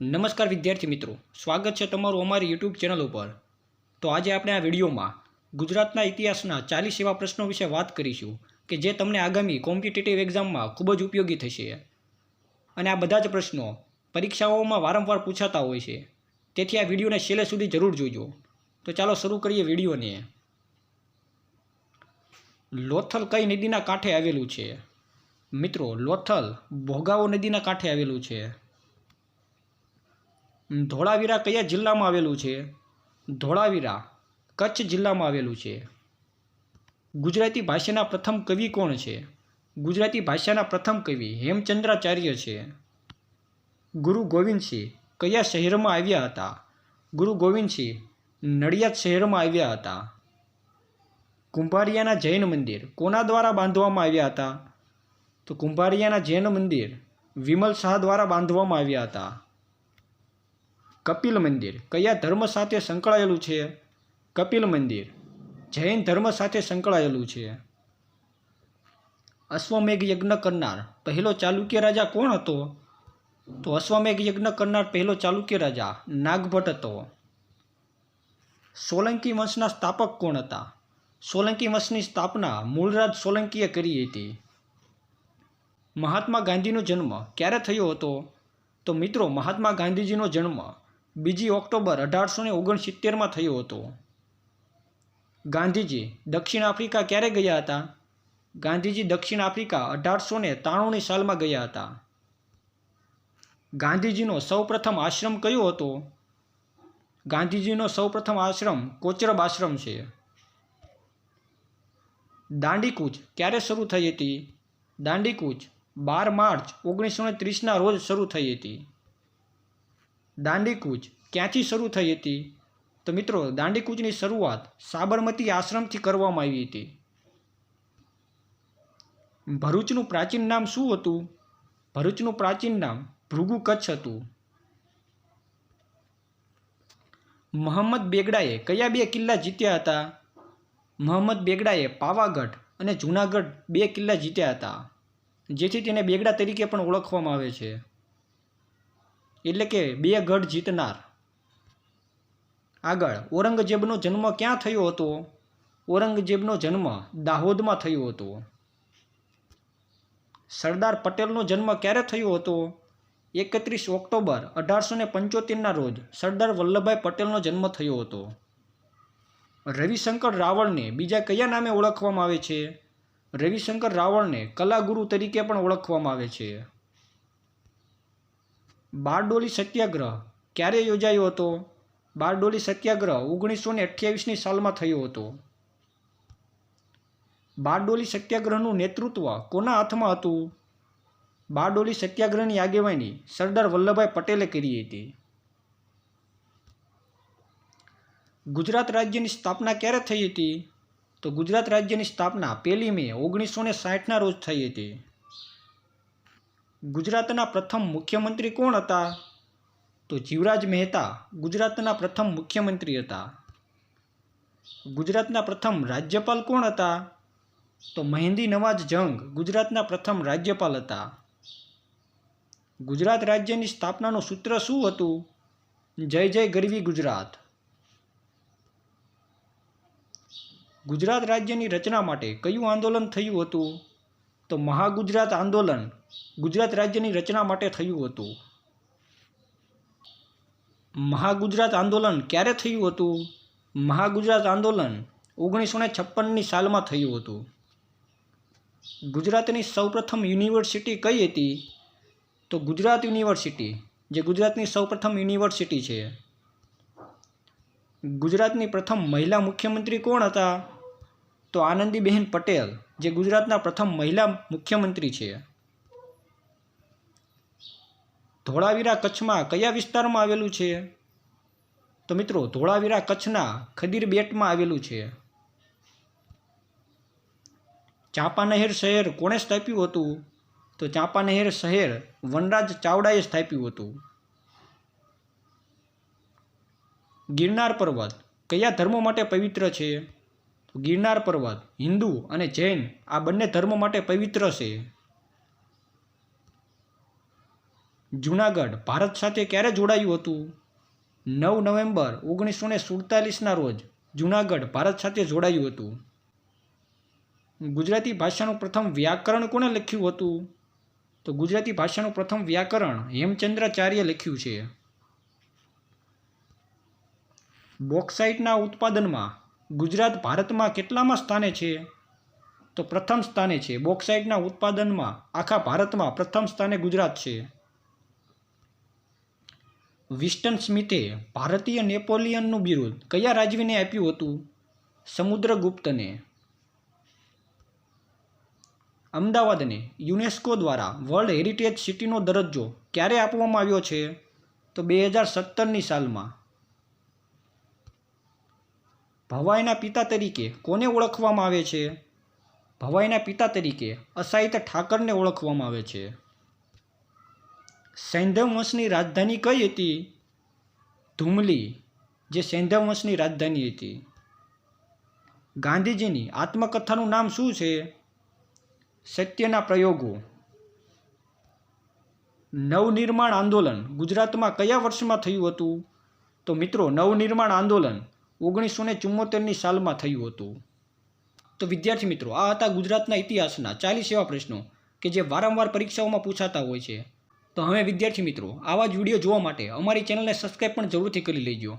નમસ્કાર વિદ્યાર્થી મિત્રો, સ્વાગત છે તમારું અમારી યુટ્યુબ ચેનલ ઉપર. તો આજે આપણે આ વિડીયોમાં ગુજરાતના ઇતિહાસના ચાલીસ એવા પ્રશ્નો વિશે વાત કરીશું કે જે તમને આગામી કોમ્પિટિટિવ એક્ઝામમાં ખૂબ જ ઉપયોગી થશે. અને આ બધા જ પ્રશ્નો પરીક્ષાઓમાં વારંવાર પૂછાતા હોય છે. તેથી આ વિડીયોને છેલ્લે સુધી જરૂર જોજો. તો ચાલો શરૂ કરીએ વિડીયોને. લોથલ કઈ નદીના કાંઠે આવેલું છે? મિત્રો, લોથલ ભોગાવો નદીના કાંઠે આવેલું છે. ધોળાવીરા કયા જિલ્લામાં આવેલું છે? ધોળાવીરા, કચ્છ જિલ્લામાં આવેલું છે. ગુજરાતી ભાષાના પ્રથમ કવિ કોણ છે? ગુજરાતી ભાષાના પ્રથમ કવિ હેમચંદ્રાચાર્ય છે. ગુરુ ગોવિંદસિંહ કયા શહેરમાં આવ્યા હતા? ગુરુ ગોવિંદસિંહ નડિયાદ શહેરમાં આવ્યા હતા. કુંભારિયાના જૈન મંદિર કોના દ્વારા બાંધવામાં આવ્યા હતા? તો કુંભારિયાના જૈન મંદિર વિમલ શાહ દ્વારા બાંધવામાં આવ્યા હતા. કપિલ મંદિર. કયા ધર્મ સાથે સંકળાયેલું છે? કપિલ મંદિર. જૈન ધર્મ સાથે સંકળાયેલું છે. અશ્વમેઘ યજ્ઞ કરનાર. પહેલો ચાલુક્ય રાજા કોણ હતો? તો અશ્વમેઘ યજ્ઞ કરનાર પહેલો ચાલુક્ય રાજા નાગભટ્ટ હતો. સોલંકી વંશના સ્થાપક કોણ હતા? સોલંકી વંશની સ્થાપના મૂળરાજ સોલંકીએ કરી હતી. મહાત્મા ગાંધીનો જન્મ ક્યારે થયો હતો? તો મિત્રો, મહાત્મા ગાંધીજીનો જન્મ બીજી ઓક્ટોબર અઢારસો ને ઓગણસિત્તેરમાં થયો હતો. ગાંધીજી દક્ષિણ આફ્રિકા ક્યારે ગયા હતા? ગાંધીજી દક્ષિણ આફ્રિકા અઢારસો ને ત્રાણુંની સાલમાં ગયા હતા. ગાંધીજીનો સૌપ્રથમ આશ્રમ કયો હતો? ગાંધીજીનો સૌપ્રથમ આશ્રમ કોચરબ આશ્રમ છે. દાંડીકૂચ ક્યારે શરૂ થઈ હતી? દાંડીકૂચ બાર માર્ચ ઓગણીસો ને ત્રીસના રોજ શરૂ થઈ હતી. દાંડીકૂચ ક્યાંથી શરૂ થઈ હતી? તો મિત્રો દાંડીકૂચની શરૂઆત સાબરમતી આશ્રમથી કરવામાં આવી હતી. ભરૂચનું પ્રાચીન નામ શું હતું? ભરૂચનું પ્રાચીન નામ ભૃગુ કચ્છ હતું. મોહમ્મદ બેગડાએ કયા બે કિલ્લા જીત્યા હતા? મોહમ્મદ બેગડાએ પાવાગઢ અને જૂનાગઢ બે કિલ્લા જીત્યા હતા, જેથી તેને બેગડા તરીકે પણ ઓળખવામાં આવે છે. એટલે કે બે ગઢ જીતનાર. આગળ, ઔરંગઝેબનો જન્મ ક્યાં થયો હતો? ઔરંગઝેબનો જન્મ દાહોદમાં થયો હતો. સરદાર પટેલનો જન્મ ક્યારે થયો હતો? એકત્રીસ ઓક્ટોબર અઢારસો ને પંચોતેરના રોજ સરદાર વલ્લભભાઈ પટેલનો જન્મ થયો હતો. રવિશંકર રાવળને બીજા કયા નામે ઓળખવામાં આવે છે? રવિશંકર રાવળને કલાગુરુ તરીકે પણ ઓળખવામાં આવે છે. બારડોલી સત્યાગ્રહ ક્યારે યોજાયો હતો? બારડોલી સત્યાગ્રહ ઓગણીસો ને અઠ્યાવીસની સાલમાં થયો હતો. બારડોલી સત્યાગ્રહનું નેતૃત્વ કોના હાથમાં હતું? બારડોલી સત્યાગ્રહની આગેવાની સરદાર વલ્લભભાઈ પટેલે કરી હતી. ગુજરાત રાજ્યની સ્થાપના ક્યારે થઈ હતી? તો ગુજરાત રાજ્યની સ્થાપના પહેલી મે ઓગણીસો ને સાઠના રોજ થઈ હતી. ગુજરાતના પ્રથમ મુખ્યમંત્રી કોણ હતા? તો જીવરાજ મહેતા ગુજરાતના પ્રથમ મુખ્યમંત્રી હતા. ગુજરાતના પ્રથમ રાજ્યપાલ કોણ હતા? તો મહેંદી નવાજ જંગ ગુજરાતના પ્રથમ રાજ્યપાલ હતા. ગુજરાત રાજ્યની સ્થાપનાનું સૂત્ર શું હતું? જય જય ગરવી ગુજરાત. ગુજરાત રાજ્યની રચના માટે કયું આંદોલન થયું હતું? તો મહાગુજરાત આંદોલન ગુજરાત રાજ્યની રચના માટે થયું હતું. મહાગુજરાત આંદોલન ક્યારે થયું હતું? મહાગુજરાત આંદોલન ઓગણીસો ને છપ્પનની સાલમાં થયું હતું. ગુજરાતની સૌપ્રથમ યુનિવર્સિટી કઈ હતી? તો ગુજરાત યુનિવર્સિટી, જે ગુજરાતની સૌપ્રથમ યુનિવર્સિટી છે. ગુજરાતની પ્રથમ મહિલા મુખ્યમંત્રી કોણ હતા? તો આનંદીબહેન પટેલ. જે ગુજરાતના પ્રથમ મહિલા મુખ્યમંત્રી છે. ધોળાવીરા કચ્છમાં કયા વિસ્તારમાં આવેલું છે? તો મિત્રો, ધોળાવીરા કચ્છના ખદીર બેટમાં આવેલું છે. ચાંપાનહેર શહેર કોણે સ્થાપ્યું હતું? તો ચાંપાનહેર શહેર વનરાજ ચાવડાએ સ્થાપ્યું હતું. ગિરનાર પર્વત કયા ધર્મો માટે પવિત્ર છે? ગિરનાર પર્વત, હિન્દુ અને જૈન આ બંને ધર્મો માટે પવિત્ર છે. જૂનાગઢ ભારત સાથે ક્યારે જોડાયું હતું? નવ નવેમ્બર ઓગણીસો ને સુડતાલીસના રોજ જૂનાગઢ ભારત સાથે જોડાયું હતું. ગુજરાતી ભાષાનું પ્રથમ વ્યાકરણ કોણે લખ્યું હતું? તો ગુજરાતી ભાષાનું પ્રથમ વ્યાકરણ હેમચંદ્રાચાર્ય લખ્યું છે. બોક્સાઇટના ઉત્પાદનમાં ગુજરાત ભારતમાં કેટલામાં સ્થાને છે? તો પ્રથમ સ્થાને છે. બોક્સાઇટના ઉત્પાદનમાં આખા ભારતમાં પ્રથમ સ્થાને ગુજરાત છે. વિસ્ટન સ્મિથે ભારતીય નેપોલિયનનું બિરુદ કયા રાજવીને આપ્યું હતું? સમુદ્રગુપ્તને. અમદાવાદને. યુનેસ્કો દ્વારા વર્લ્ડ હેરિટેજ સિટીનો દરજ્જો ક્યારે આપવામાં આવ્યો છે? તો બે હજાર સત્તરની સાલમાં. ભવાઈના પિતા તરીકે કોને ઓળખવામાં આવે છે? ભવાઈના પિતા તરીકે અસાહિત ઠાકરને ઓળખવામાં આવે છે. સૈંધવ વંશની રાજધાની કઈ હતી? ધુમલી, જે સૈંધવ વંશની રાજધાની હતી. ગાંધીજીની આત્મકથાનું નામ શું છે? સત્યના પ્રયોગો. નવનિર્માણ આંદોલન ગુજરાતમાં કયા વર્ષમાં થયું હતું? તો મિત્રો, નવનિર્માણ આંદોલન ઓગણીસો ને ચુમ્મોતેરની સાલમાં થયું હતું. તો વિદ્યાર્થી મિત્રો, આ હતા ગુજરાતના ઇતિહાસના ચાલીસ એવા પ્રશ્નો કે જે વારંવાર પરીક્ષાઓમાં પૂછાતા હોય છે. તો હવે વિદ્યાર્થી મિત્રો, આવા જ વીડિયો જોવા માટે અમારી ચેનલને સબસ્ક્રાઈબ પણ જરૂરથી કરી લેજો.